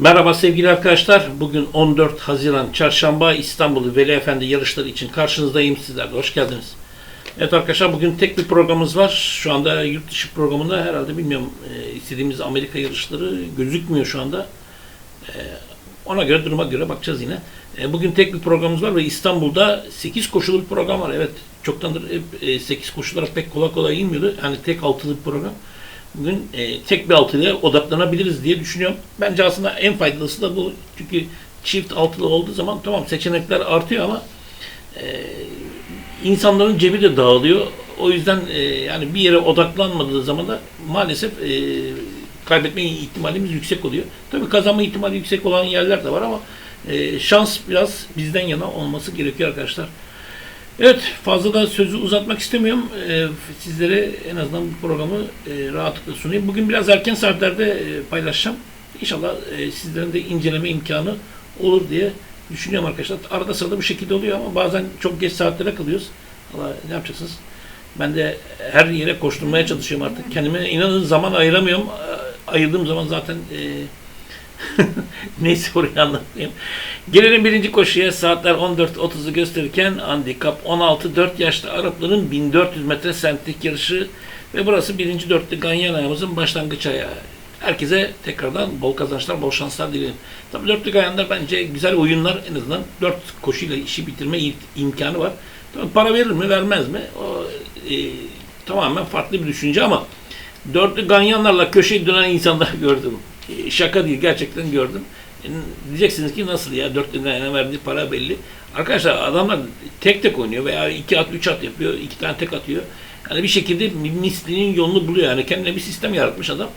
Merhaba sevgili arkadaşlar. Bugün 14 Haziran Çarşamba İstanbul Veli Efendi yarışları için karşınızdayım sizler de. Hoş geldiniz. Evet arkadaşlar bugün tek bir programımız var. Şu anda yurt dışı programında herhalde bilmiyorum e, istediğimiz Amerika yarışları gözükmüyor şu anda. E, ona göre duruma göre bakacağız yine. E, bugün tek bir programımız var ve İstanbul'da 8 koşulu bir program var. Evet çoktandır hep e, 8 koşulara pek kolay kolay inmiyordu. Yani tek altılı bir program. Bugün e, tek bir altıya odaklanabiliriz diye düşünüyorum. Bence aslında en faydalısı da bu. Çünkü çift altılı olduğu zaman tamam seçenekler artıyor ama e, insanların cebi de dağılıyor. O yüzden e, yani bir yere odaklanmadığı zaman da maalesef e, kaybetme ihtimalimiz yüksek oluyor. Tabii kazanma ihtimali yüksek olan yerler de var ama e, şans biraz bizden yana olması gerekiyor arkadaşlar. Evet, fazla da sözü uzatmak istemiyorum. Ee, sizlere en azından bu programı e, rahatlıkla sunayım. Bugün biraz erken saatlerde e, paylaşacağım. İnşallah e, sizlerin de inceleme imkanı olur diye düşünüyorum arkadaşlar. Arada sırada bir şekilde oluyor ama bazen çok geç saatlere kalıyoruz. Ama ne yapacaksınız? Ben de her yere koşturmaya çalışıyorum artık. Kendime inanın zaman ayıramıyorum. Ayırdığım zaman zaten e, Neyse orayı anlatmayayım. Gelelim birinci koşuya. Saatler 14.30'u gösterirken handikap 16 4 yaşlı Arapların 1400 metre sentlik yarışı ve burası birinci dörtlü Ganyan ayağımızın başlangıç ayağı. Herkese tekrardan bol kazançlar, bol şanslar dilerim. Tabii dörtlü Ganyanlar bence güzel oyunlar. En azından dört koşuyla işi bitirme im- imkanı var. Tabii para verir mi, vermez mi? O e, tamamen farklı bir düşünce ama dörtlü Ganyanlarla köşeyi dönen insanlar gördüm. Şaka değil, gerçekten gördüm. E, diyeceksiniz ki nasıl ya, dörtlü Ganyan'a verdiği para belli. Arkadaşlar adamlar tek tek oynuyor veya iki at, üç at yapıyor, iki tane tek atıyor. Yani bir şekilde mislinin yolunu buluyor. Yani kendine bir sistem yaratmış adam.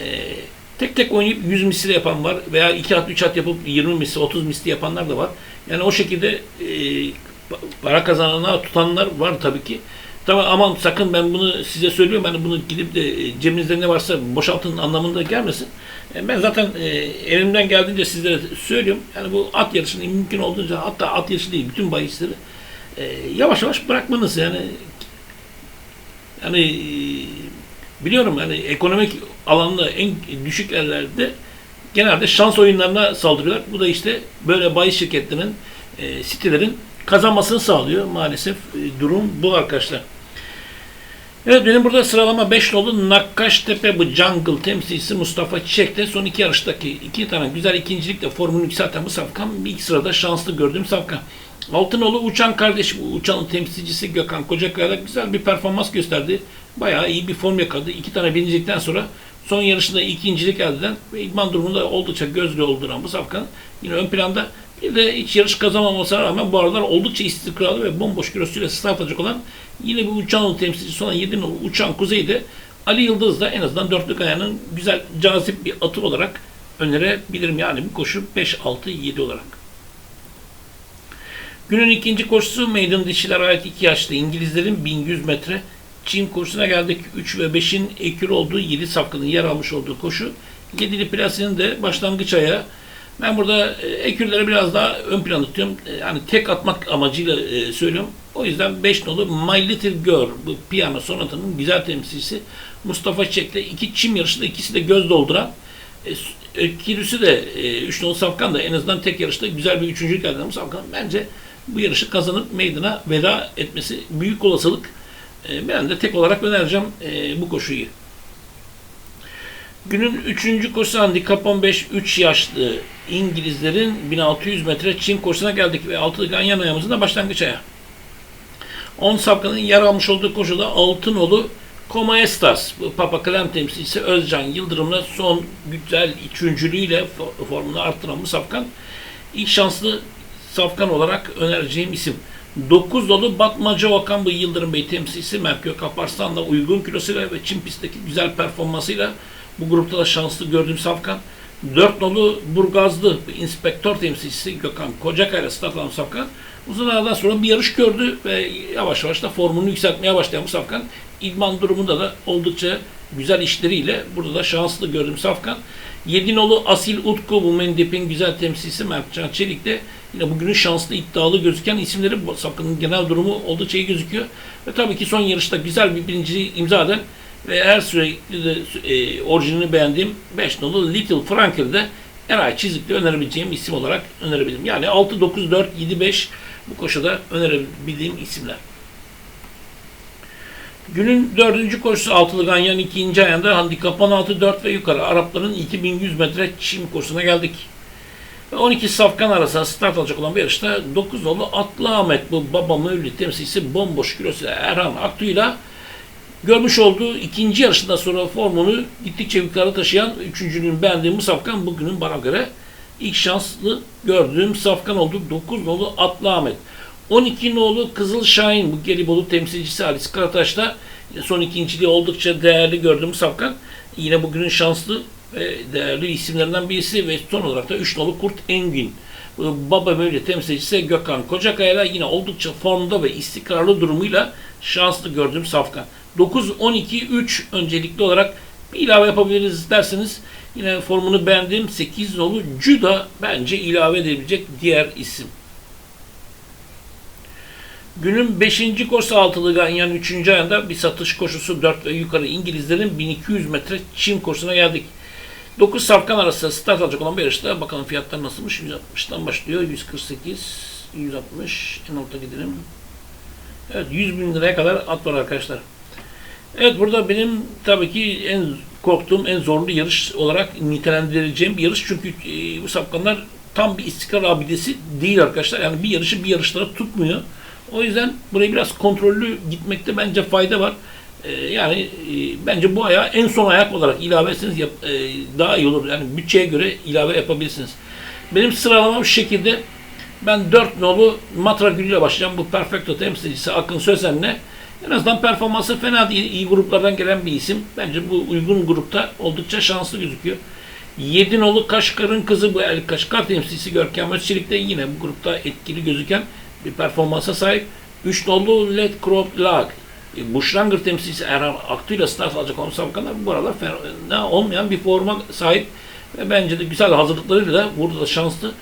E, tek tek oynayıp 100 misli yapan var veya 2 at 3 at yapıp 20 misli 30 misli yapanlar da var. Yani o şekilde e, para kazanana tutanlar var tabii ki. Tamam aman sakın ben bunu size söylüyorum. Yani bunu gidip de e, cebinizde ne varsa boşaltın anlamında gelmesin. E, Ben zaten e, elimden geldiğince sizlere söylüyorum. Yani bu at yarışını mümkün olduğunca hatta at yarışı değil bütün bahisleri yavaş yavaş bırakmanız yani yani biliyorum yani ekonomik alanda en düşük yerlerde genelde şans oyunlarına saldırıyorlar. Bu da işte böyle bahis şirketlerinin, sitelerin kazanmasını sağlıyor. Maalesef durum bu arkadaşlar. Evet benim burada sıralama 5 nolu Nakkaş Tepe bu Jungle temsilcisi Mustafa Çiçek'te son iki yarıştaki iki tane güzel ikincilikle formunu yükselten bu safkan ilk sırada şanslı gördüğüm safkan. Altınoğlu Uçan kardeş, bu Uçan'ın temsilcisi Gökhan Kocakaya'da güzel bir performans gösterdi. Bayağı iyi bir form yakaladı. İki tane birincilikten sonra son yarışında ikincilik elde eden ve idman durumunda oldukça gözlü olduran bu safkan yine ön planda. Bir de hiç yarış kazanmamasına rağmen bu aralar oldukça istikrarlı ve bomboş kilosuyla start olan yine bir Uçanoğlu temsilcisi olan 7 nolu Uçan Kuzey'de Ali Yıldız da en azından dörtlük ayağının güzel cazip bir atı olarak önerebilirim. Yani bu koşu 5-6-7 olarak. Günün ikinci koşusu meydan dişiler ait 2 yaşlı İngilizlerin 1100 metre Çin koşusuna geldik. 3 ve 5'in ekür olduğu 7 safkanın yer almış olduğu koşu. 7'li plasinin de başlangıç ayağı. Ben burada e, ekürleri biraz daha ön plana tutuyorum. E, Yani tek atmak amacıyla e, söylüyorum. O yüzden 5 nolu My Little Girl bu piyano sonatının güzel temsilcisi Mustafa Çiçek'le iki çim yarışında ikisi de göz dolduran Kirüsü de 3 nolu Safkan da en azından tek yarışta güzel bir üçüncülük elde etmiş Safkan. Bence bu yarışı kazanıp meydana veda etmesi büyük olasılık. Ben de tek olarak önereceğim bu koşuyu. Günün üçüncü koşusu handikap 15 3 yaşlı İngilizlerin 1600 metre Çin koşusuna geldik ve altı ganyan ayağımızın da başlangıç ayağı. 10 safkanın yer almış olduğu koşuda Altınolu Komaestas, Papa Klem temsilcisi Özcan Yıldırım'la son güzel üçüncülüğüyle fo- formunu arttıran bu safkan ilk şanslı safkan olarak önereceğim isim. 9 dolu Batmaca Okan bu Yıldırım Bey temsilcisi Merkür Kaparslan'la uygun kilosuyla ve Çin pistteki güzel performansıyla bu grupta da şanslı gördüğüm safkan. 4 nolu Burgazlı bir inspektör temsilcisi Gökhan Kocakay'la start alan Safkan uzun aradan sonra bir yarış gördü ve yavaş yavaş da formunu yükseltmeye başlayan bu Safkan idman durumunda da oldukça güzel işleriyle burada da şanslı gördüğüm Safkan. 7 nolu Asil Utku bu Mendip'in güzel temsilcisi Mertcan Çelik de yine bugünün şanslı iddialı gözüken isimleri Safkan'ın genel durumu oldukça iyi gözüküyor. Ve tabii ki son yarışta güzel bir birinciliği imza eden ve her sürekli de e, orijinalini beğendiğim 5 nolu Little Frankel'de Eray Çizik'te önerebileceğim isim olarak önerebilirim. Yani 6, 9, 4, 7, 5 bu koşuda önerebildiğim isimler. Günün dördüncü koşusu altılı ganyan ikinci ayında handikap 16, 4 ve yukarı Arapların 2100 metre çim koşusuna geldik. Ve 12 safkan arasında start alacak olan bir yarışta 9 nolu Atlı Ahmet bu baba Mevlüt temsilcisi bomboş kilosuyla Erhan Aktu'yla görmüş olduğu ikinci yarışından sonra formunu gittikçe yukarı taşıyan üçüncünün beğendiğim bu safkan bugünün bana göre ilk şanslı gördüğüm safkan oldu. 9 nolu Atlı Ahmet. 12 nolu Kızıl Şahin bu Gelibolu temsilcisi Halis Karataş'ta son ikinciliği oldukça değerli gördüğüm safkan. Yine bugünün şanslı ve değerli isimlerinden birisi ve son olarak da 3 nolu Kurt Engin. Baba böyle temsilcisi Gökhan Kocakaya'yla yine oldukça formda ve istikrarlı durumuyla şanslı gördüğüm safkan. 9-12-3 öncelikli olarak bir ilave yapabiliriz derseniz yine formunu beğendiğim 8 nolu Cuda bence ilave edebilecek diğer isim. Günün 5. koşusu altılı ganyan 3. ayında bir satış koşusu 4 ve yukarı İngilizlerin 1200 metre çim koşusuna geldik. 9 safkan arasında start alacak olan bir yarışta bakalım fiyatlar nasılmış. 160'tan başlıyor. 148, 160. En alta gidelim. Evet 100 bin liraya kadar at var arkadaşlar. Evet burada benim tabii ki en korktuğum, en zorlu yarış olarak nitelendireceğim bir yarış. Çünkü e, bu safkanlar tam bir istikrar abidesi değil arkadaşlar. Yani bir yarışı bir yarışlara tutmuyor. O yüzden buraya biraz kontrollü gitmekte bence fayda var. Ee, yani e, bence bu ayağı en son ayak olarak ilave etseniz yap, e, daha iyi olur. Yani bütçeye göre ilave yapabilirsiniz. Benim sıralamam şu şekilde. Ben 4 nolu Matra Gülü ile başlayacağım. Bu Perfecto temsilcisi Akın Sözen'le. En azından performansı fena değil. İyi gruplardan gelen bir isim. Bence bu uygun grupta oldukça şanslı gözüküyor. 7 nolu Kaşkar'ın kızı bu El Kaşkar temsilcisi Görkem Özçelik de yine bu grupta etkili gözüken bir performansa sahip. 3 nolu Let Crop Lag. E, Bushranger temsilcisi Erhan Aktu ile start alacak olan bu aralar fena olmayan bir forma sahip. Ve bence de güzel hazırlıklarıyla da burada da şanslı.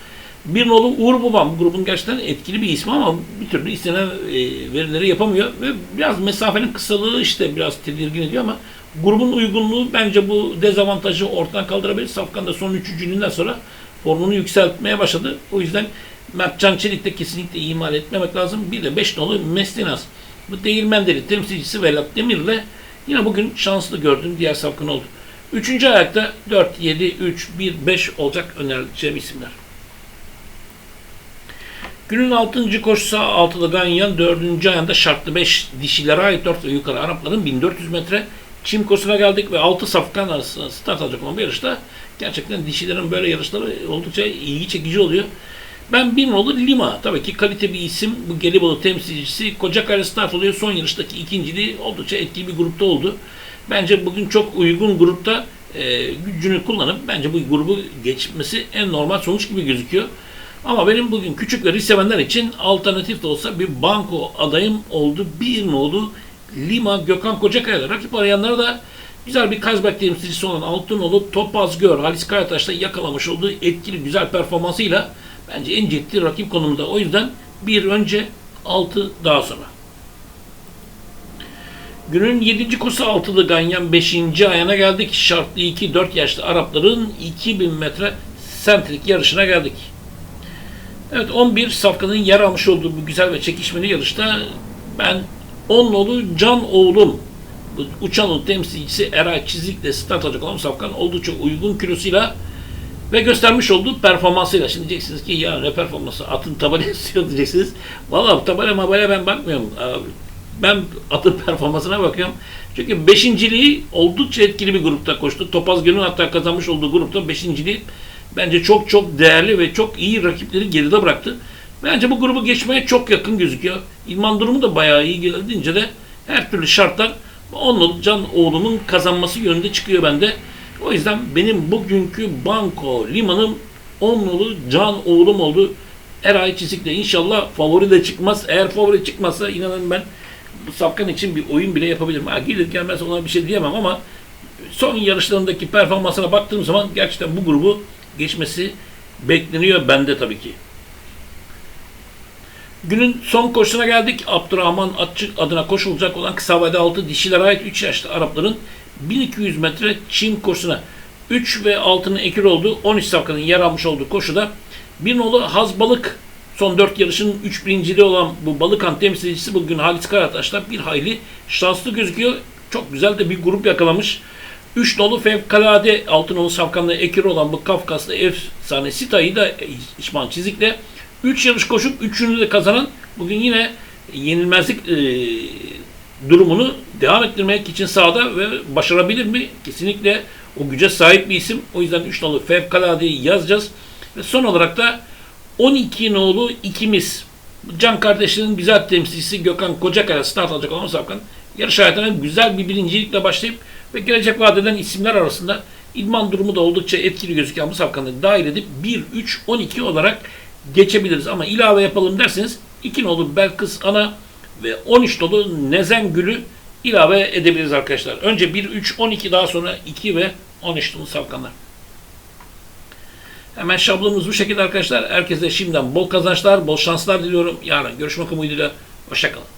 Bir nolu Uğur Babam bu grubun gerçekten etkili bir ismi ama bir türlü istenen e, verileri yapamıyor ve biraz mesafenin kısalığı işte biraz tedirgin ediyor ama grubun uygunluğu bence bu dezavantajı ortadan kaldırabilir. Safkan da son üçüncülüğünden sonra formunu yükseltmeye başladı. O yüzden Mertcan Çelik de kesinlikle ihmal etmemek lazım. Bir de 5 nolu Mestinas. Bu Değirmendeli temsilcisi Velat Demir'le yine bugün şanslı gördüğüm diğer safkan oldu. Üçüncü ayakta 4, 7, 3, 1, 5 olacak önereceğim isimler. Günün 6. koşusu altılı ganyan 4. ayında şartlı 5 dişilere ait 4 ve yukarı Arapların 1400 metre çim koşusuna geldik ve 6 safkan arasında start alacak olan bir yarışta gerçekten dişilerin böyle yarışları oldukça ilgi çekici oluyor. Ben bir olur Lima. Tabii ki kalite bir isim. Bu Gelibolu temsilcisi. Kocakale start oluyor. Son yarıştaki ikinciliği oldukça etkili bir grupta oldu. Bence bugün çok uygun grupta e, gücünü kullanıp bence bu grubu geçmesi en normal sonuç gibi gözüküyor. Ama benim bugün küçük ve sevenler için alternatif de olsa bir banko adayım oldu. Bir nolu Lima Gökhan Kocakaya. Rakip arayanlara da güzel bir Kazbek temsilcisi olan Altınoğlu Topaz Gör Halis Karataş'ta yakalamış olduğu etkili güzel performansıyla bence en ciddi rakip konumunda. O yüzden bir önce altı daha sonra. Günün 7. koşusu altılı ganyan 5. ayına geldik. Şartlı 2-4 yaşlı Arapların 2000 metre sentrik yarışına geldik. Evet 11 safkanın yer almış olduğu bu güzel ve çekişmeli yarışta ben 10 nolu Can Oğlum Uçan'ın temsilcisi Eray Çizik'le start alacak olan safkan oldukça uygun kilosuyla ve göstermiş olduğu performansıyla. Şimdi diyeceksiniz ki ya ne performansı atın tabelası yok diyeceksiniz. Valla tabela mabela ben bakmıyorum. Ben atın performansına bakıyorum. Çünkü beşinciliği oldukça etkili bir grupta koştu. Topaz Gönül hatta kazanmış olduğu grupta beşinciliği bence çok çok değerli ve çok iyi rakipleri geride bıraktı. Bence bu grubu geçmeye çok yakın gözüküyor. İlman durumu da bayağı iyi geldiğince de her türlü şartlar onun Can oğlumun kazanması yönünde çıkıyor bende. O yüzden benim bugünkü banko limanım onlu Can oğlum oldu. Eray Çizik'le inşallah favori de çıkmaz. Eğer favori çıkmazsa inanın ben bu safkan için bir oyun bile yapabilirim. Ha, gelir gelmez ona bir şey diyemem ama son yarışlarındaki performansına baktığım zaman gerçekten bu grubu geçmesi bekleniyor bende tabii ki. Günün son koşusuna geldik. Abdurrahman Atçı adına koşulacak olan kısa vade altı dişilere ait 3 yaşlı Arapların 1200 metre çim koşusuna. 3 ve 6'nın ekür olduğu 13 safkanın yer almış olduğu koşuda bir nolu Haz Balık son 4 yarışın 3 birinciliği olan bu Balıkan temsilcisi bugün Halis Karataş'ta bir hayli şanslı gözüküyor. Çok güzel de bir grup yakalamış. 3 nolu fevkalade altın nolu safkanlı ekür olan bu Kafkaslı efsane Sita'yı da İşman Çizik'le 3 yarış koşup 3'ünü de kazanan bugün yine yenilmezlik e, durumunu devam ettirmek için sahada ve başarabilir mi? Kesinlikle o güce sahip bir isim. O yüzden 3 nolu fevkaladeyi yazacağız. Ve son olarak da 12 nolu ikimiz. Can kardeşinin güzel temsilcisi Gökhan Kocakaya start alacak olan Safkan yarış hayatına güzel bir birincilikle başlayıp ve gelecek vadeden isimler arasında idman durumu da oldukça etkili gözüken bu safkanı dahil edip 1, 3, 12 olarak geçebiliriz. Ama ilave yapalım derseniz 2 nolu Belkıs Ana ve 13 dolu Nezen Gül'ü ilave edebiliriz arkadaşlar. Önce 1, 3, 12 daha sonra 2 ve 13 dolu safkanlar. Hemen şablonumuz bu şekilde arkadaşlar. Herkese şimdiden bol kazançlar, bol şanslar diliyorum. Yarın görüşmek umuduyla. Hoşçakalın.